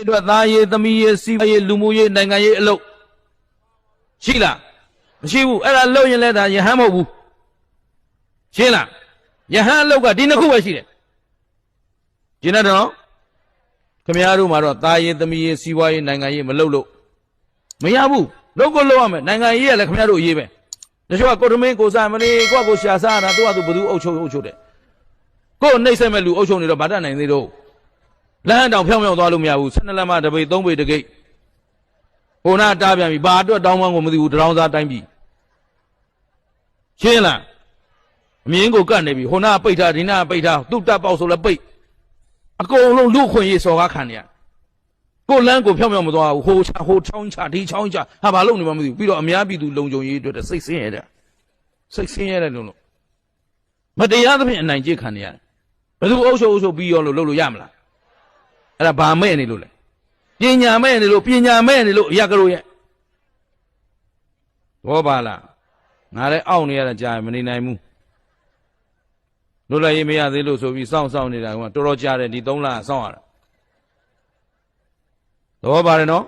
အတွက်သားရေးသမီးရေးစီးပွားရေးလူမှုရေးနိုင်ငံရေးအလုပ်ရှိလားမရှိဘူးအဲ့ဒါလုပ်ရင်လည်းဒါယဟန်မဟုတ်ဘူးရှင်းလားယဟန်အလုပ်ကဒီနှစ်ခုပဲရှိတယ်ရှင်းတယ်နော်ခင်ဗျားတို့မှာတော့သားရေးသမီးရေးစီးပွားရေးနိုင်ငံရေးမလုပ်လို့မရဘူးလုပ်ကိုလုပ်ရမယ်နိုင်ငံရေးကလည်းခင်ဗျားတို့အရေးပဲတချို့ကကိုတမင်းကိုစားမလေးကိုကကိုရှာစားတာသူကသူဘယ်သူအုပ်ချုပ်အုပ်ချုပ်တယ်ကိုယ်နှိမ့်ဆက်မဲ့လူအုပ်ချုပ်နေတော့ဗာတတ်နိုင်သေးတော့ လမ်းတောင်ဖြောင်းဖြောင်းသွားလို့မရဘူး12လက်မတစ်ပိတ်3ပိတ်တစ်ကိတ်ဟိုနာတားပြန်ပြီဘာအတွက်တောင်းပန်းကိုမသိဘူးတရောင်းစားတိုင်းပြီရှင်းလားအမြင်းကိုကတ်နေပြီဟိုနာပိတ်ထားဒီနာပိတ်ထားသူ့တက်ပေါက်ဆိုလဲပိတ်အကုန်လုံးလူခွင့်ရေးစော်ကားခံနေရကိုလမ်းကိုဖြောင်းဖြောင်းမသွားဘူးဟိုချဟိုချောင်းချဒီချောင်းချဟာဘာလို့နေမှမသိဘူးပြီးတော့အများပြည်သူလုံခြုံရေးအတွက်စိတ်ဆင်းရဲတဲ့စိတ်ဆင်းရဲတဲ့လို့လို့မတရားသဖြင့်အနိုင်ကျင့်ခံနေရတယ်ဘယ်သူအုပ်ချုပ်အုပ်ချုပ်ပြီးရောလို့လုပ်လို့ရမလား အဲ့ဒါဘာမဲ့နေလို့လဲပညာမဲ့နေလို့ပညာမဲ့နေလို့အရာကလေးရဲ့ဘောပါလားငါလည်းအောင့်နေရတာကြာရင်မနေနိုင်ဘူးလွတ်လပ်ရေးမရသေးလို့ဆိုပြီးစောင့်စောင့်နေတာကတော်တော်ကြာတယ်ဒီ3လစောင့်ရတာသဘောပါတယ်နော်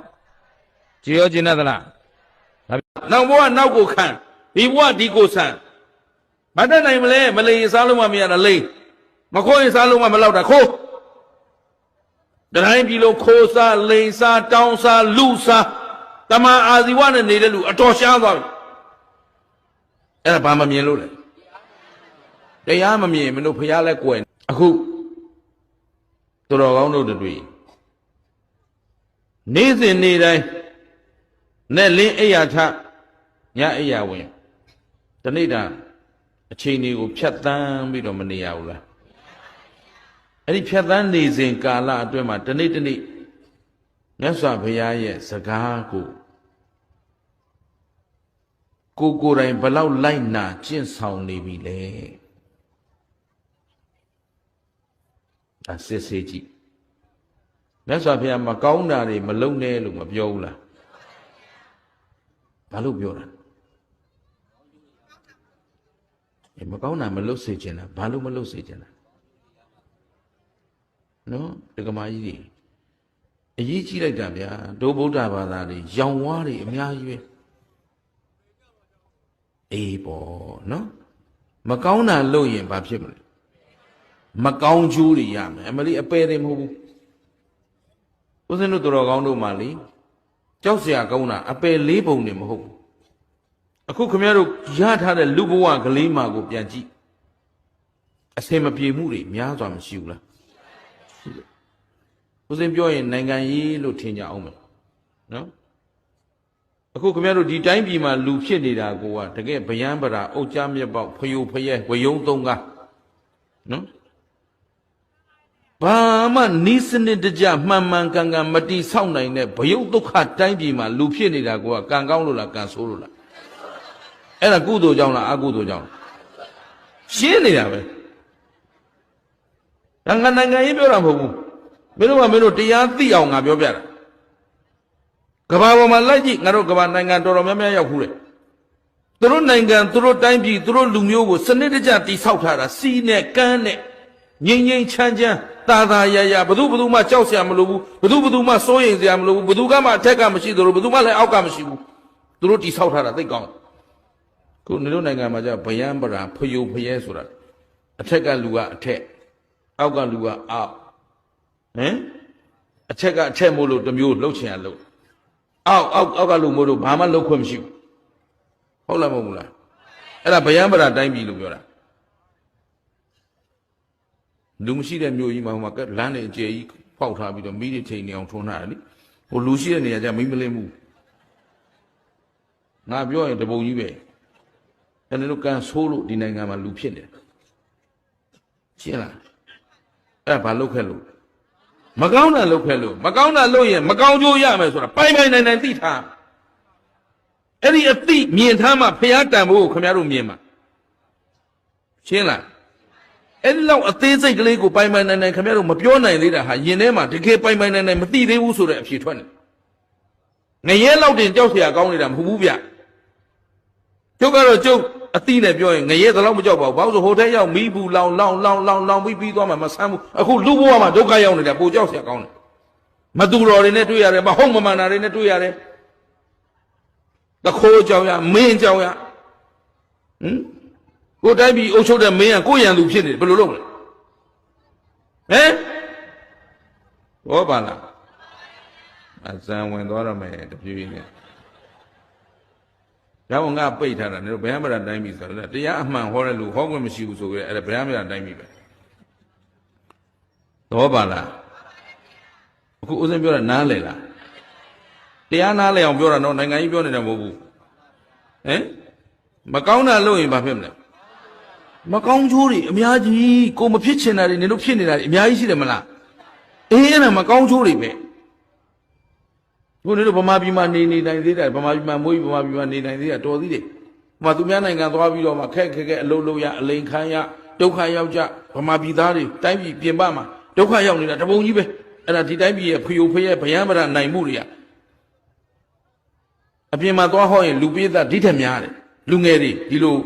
ကြည်ရောကျင်တတ်သလားဒါနောက်ဘဝနောက်ကိုခံဒီဘဝဒီကိုဆန်မတတ်နိုင်မလဲမလိန်စားလို့မှမရတာလိန်မခိုးရင်စားလို့မှမလောက်တာခိုး တတိုင်းပြည်လုံးခိုးစားလိန်စားတောင်းစားလူစားတမန်အာဇီဝနဲ့နေတဲ့လူအတော်ရှားသွားပြီအဲ့ဒါဘာမမြင်လို့လဲတရားမမြင်မလို့ဖះလဲကွယ်အခုတော်တော်ကောင်းတို့တွေနေ့စဉ်နေ့တိုင်းနဲ့လင်းအိယာထညအိယာဝင်တနေ့တာအချိန်တွေကိုဖြတ်တန်းပြီးတော့မနေရဘူးလား အဲ့ဒီဖြတ်သန်းနေစဉ်ကာလအတွင်းမှာတနေ့တနေ့မြတ်စွာဘုရားရဲ့စကားကိုကိုကိုယ်တိုင်ဘလောက်လိုက်နာကျင့်ဆောင်နေပြီလဲအစစ်စစ်ကြည့်မြတ်စွာဘုရားမကောင်းတာတွေမလုပ်နဲ့လို့မပြောဘူးလားဘာလို့ပြောတာအေးမကောင်းတာမလုပ်စေချင်တာဘာလို့မလုပ်စေချင်တာ နော်ဒကမာကြီးတွေအရေးကြီးလိုက်တာဗျာဒုဗုဒ္ဓဘာသာတွေရောင်ဝါးတွေအများကြီးပဲအေးပေါ့နော်မကောင်းတာလုပ်ရင်ဘာဖြစ်မလဲမကောင်းကျိုးတွေရမယ်အမလီအပယ်တွေမဟုတ်ဘူးဦးဇင်းတို့တော်ကောင်းတို့မှလေကြောက်စရာကောင်းတာအပယ်လေးပုံတွေမဟုတ်ဘူးအခုခမရတို့ရထားတဲ့လူဘဝကလေးမှာကိုပြန်ကြည့်အစင်မပြေမှုတွေများစွာမရှိဘူးလား ဦးစင်ပြောရင်နိုင်ငံရေးလို့ထင်ကြအောင်မယ်နော်အခုခင်ဗျားတို့ဒီတိုင်းပြည်မှာလူဖြစ်နေတာကိုကတကယ်ဗျယံပရာအုတ်ကြမြက်ပေါက်ဖယိုဖယဲဝယုံသုံးကားနော်ဘာမှနီးစနစ်တကျမှန်မှန်ကန်ကန်မတိဆောက်နိုင်တဲ့ဘယုတ်ဒုက္ခတိုင်းပြည်မှာလူဖြစ်နေတာကိုကကံကောင်းလို့လားကံဆိုးလို့လားအဲ့ဒါကုသိုလ်ကြောင့်လားအကုသိုလ်ကြောင့်လားရှင်းနေတာပဲ ဒါငါနိုင်ငံရေးပြောတာမဟုတ်ဘူးမင်းတို့ကမင်းတို့တရားသိအောင်ငါပြောပြတာကဘာပေါ်မှာလိုက်ကြည့်ငါတို့ကဘာနိုင်ငံတော်တော်များများရောက်ခုတယ်သူတို့နိုင်ငံသူတို့တိုင်းပြည်သူတို့လူမျိုးကိုစနစ်တကျတိဆောက်ထားတာစီနဲ့ကန်းနဲ့ငိမ့်ငိမ့်ချမ်းချမ်းတာတာရရဘသူဘသူမှကြောက်စရာမလိုဘူးဘသူဘသူမှစိုးရိမ်စရာမလိုဘူးဘသူကမှအထက်ကမရှိသလိုဘသူမှလည်းအောက်ကမရှိဘူးသူတို့တိဆောက်ထားတာသိကောင်းခုနေတို့နိုင်ငံမှာကျဗယံပရာဖယုဖယဲဆိုတာအထက်ကလူကအထက် အောက်ကလူကအောက်ဟမ်အချက်ကအချက်မို့လို့တစ်မျိုးလှုပ်ချင်ရလှုပ်အောက်အောက်အောက်ကလူမို့လို့ဘာမှလှုပ်ခွင့်မရှိဘူးဟုတ်လားမဟုတ်ဘူးလားအဲ့ဒါဗျံပရာတိုင်းပြည်လို့ပြောတာလူမရှိတဲ့မြို့ကြီးမှာဟိုမှာကလမ်းတွေအကျယ်ကြီးဖောက်ထားပြီးတော့မိတွေချိန်နေအောင်ထွန်းထားတယ်လေဟိုလူရှိတဲ့နေရာကျမိမလင်းဘူးငါပြောရင်တပုံကြီးပဲအဲ့ဒါလို့ကန်ဆိုးလို့ဒီနိုင်ငံမှာလူဖြစ်နေတယ်ရှင်းလား အဲ့ဒါဘာလုပ်ခဲ့လို့မကောင်းတာလုပ်ခဲ့လို့မကောင်းတာလုပ်ရင်မကောင်းကျိုးရမယ်ဆိုတာပိုင်ပိုင်နိုင်နိုင်သိထားအဲ့ဒီအသိမြင်ထားမှဖျားတန်ဖို့ကိုခင်ဗျားတို့မြင်မှာရှင်းလားအဲ့ဒီလောက်အသေးစိတ်ကလေးကိုပိုင်ပိုင်နိုင်နိုင်ခင်ဗျားတို့မပြောနိုင်သေးတာဟာယင်ထဲမှာတကယ်ပိုင်ပိုင်နိုင်နိုင်မသိသေးဘူးဆိုတဲ့အဖြေထွက်နေငရဲလောက်တင်ကြောက်เสียကောင်းနေတာမဟုတ်ဘူးဗျကျုပ်ကတော့ကျုပ် အတိနဲ့ပြောရင်ငရဲသလောက်မကြောက်ပါဘူးဘာလို့ဆိုဟိုထဲရောက်မိဘူးလောင်လောင်လောင်လောင်လောင်ပြီးပြီးသွားမှမဆမ်းဘူးအခုလူဘဝမှာဒုက္ခရောက်နေတာပိုကြောက်စရာကောင်းတယ်မသူတော်တွေနဲ့တွေ့ရတယ်မဟုတ်မမှန်တာတွေနဲ့တွေ့ရတယ်တခိုးကြောင်ရမင်းကြောင်ရဟင်ကိုတိုက်ပြီးအုပ်ချုပ်တဲ့မင်းကကိုရန်သူဖြစ်နေတယ်ဘယ်လိုလုပ်လဲဟမ်ဘောပါလားအစံဝင်သွားတော့မယ်တပြူးနဲ့ နဲ့ကျောင်းငါပိတ်ထားတာနေတော့ဘယ်မှမတိုင်းပြီဆိုတော့တရားအမှန်ဟောတဲ့လူဟောခွင့်မရှိဘူးဆိုကြတယ်အဲ့ဒါဘယ်မှမတိုင်းပြီပဲသဘောပါလားအခုဦးစင်းပြောတာနားလေလားတရားနားလေအောင်ပြောတာတော့နိုင်ငံကြီးပြောနေတာမဟုတ်ဘူးဟမ်မကောင်းတာလုပ်ရင်ဘာဖြစ်မလဲမကောင်းချိုးတွေအများကြီးကိုမဖြစ်ချင်တာတွေနင်တို့ဖြစ်နေတာတွေအများကြီးရှိတယ်မလားအေးအဲ့ဒါမကောင်းချိုးတွေပဲ ခုနင်တို့ဗမာပြည်မှာနေနေနိုင်သေးတယ်ဗမာပြည်မှာမွေးဗမာပြည်မှာနေနိုင်သေးတာတော်သေးတယ်ဟိုမှာသူများနိုင်ငံသွားပြီးတော့မှခက်ခက်ခက်အလုပ်လုပ်ရအလိန်ခံရဒုက္ခရောက်ကြဗမာပြည်သားတွေတိုင်းပြည်ပြင်ပမှာဒုက္ခရောက်နေတာတပုံကြီးပဲအဲ့ဒါဒီတိုင်းပြည်ရဲ့ဖျို့ဖျဲဗျံပရနိုင်မှုတွေကအပြင်မှာသွားဟောရင်လူပိသတ်ဒီထက်များတယ်လူငယ်တွေဒီလို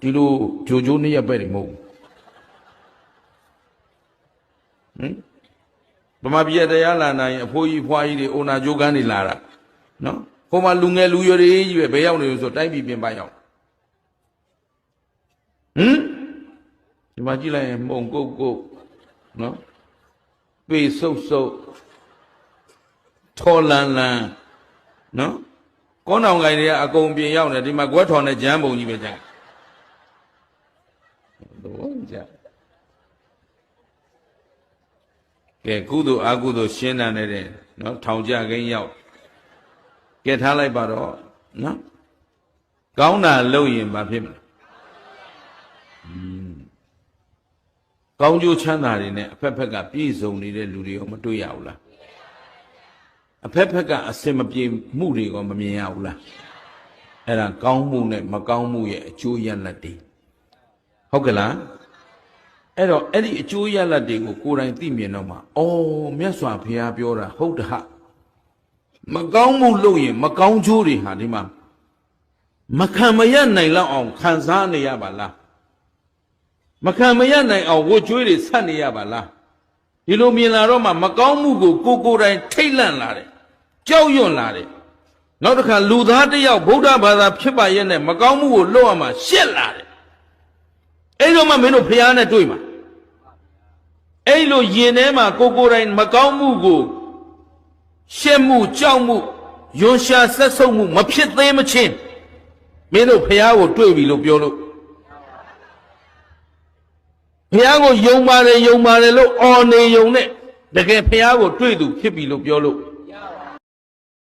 ဒီလိုဂျိုဂျိုနှစ်ရက်ပဲတွေမဟုတ်ဘူးဟင် ဗမာပြည်ရဲ့တရားလာနိုင်အဖိုးကြီးဖွားကြီးတွေအိုနာဂျိုကန်းတွေလာတာနော်ဟိုမှာလူငယ်လူရွယ်တွေကြီးပဲဘယ်ရောက်နေလို့ဆိုတိုင်းပြည်ပြင်ပရောက်ဟင်ဒီမှာကြည့်လိုက်ရင်မှုံကုတ်ကုတ်နော်ပေဆုပ်ဆုပ်ထောလန်လန်နော်ကောင်းအောင်ကိုင်တွေကအကုန်ပြင်ရောက်နေဒီမှာကွက်ထော်နဲ့ဂျမ်းပုံကြီးပဲကြာတော့ကြာ ကဲကုသိုလ်အကုသိုလ်ရှင်းတန်နေတဲ့နော်ထောင်ကြခင်းရောက်ကဲထားလိုက်ပါတော့နော်ကောင်းတာလုပ်ရင်ဘာဖြစ်မလဲကောင်းကျိုးချမ်းသာတွေနဲ့အဖက်ဖက်ကပြည့်စုံနေတဲ့လူတွေရောမတွေ့ရဘူးလားအဖက်ဖက်ကအစင်မပြေမှုတွေရောမမြင်ရဘူးလားအဲ့ဒါကောင်းမှုနဲ့မကောင်းမှုရဲ့အကျိုးရလဒ်တွေဟုတ်ကဲ့လား အဲ့တော့အဲ့ဒီအကျိုးရလဒ်တွေကိုကိုယ်တိုင်သိမြင်တော့မှအော်မြတ်စွာဘုရားပြောတာဟုတ်တဟမကောင်းမှုလုပ်ရင် မကောင်းကျိုးတွေဟာဒီမှာမခံမရနိုင်လောက်အောင်ခံစားနေရပါလားမခံမရနိုင်အောင်ဝှကြွေးတွေဆက်နေရပါလားဒီလိုမြင်လာတော့မှမကောင်းမှုကိုကိုကိုယ်တိုင်ထိတ်လန့်လာတယ်ကြောက်ရွံ့လာတယ်နောက်တစ်ခါလူသားတစ်ယောက်ဗုဒ္ဓဘာသာဖြစ်ပါရဲ့နဲ့မကောင်းမှုကိုလုပ်ရမှရှက်လာတယ် အဲ့တော့မှမင်းတို့ဖျားနဲ့တွေ့မှာအဲ့လိုယင်ထဲမှာကိုကိုယ်တိုင်မကောင်းမှုကိုရှက်မှုကြောက်မှုယွန်ရှာဆက်ဆုပ်မှုမဖြစ်သေးမချင်းမင်းတို့ဖျားကိုတွေ့ပြီလို့ပြောလို့ဖះကိုယုံပါတယ်ယုံပါတယ်လို့အော်နေယုံနဲ့တကယ်ဖះကိုတွေ့သူဖြစ်ပြီလို့ပြောလို့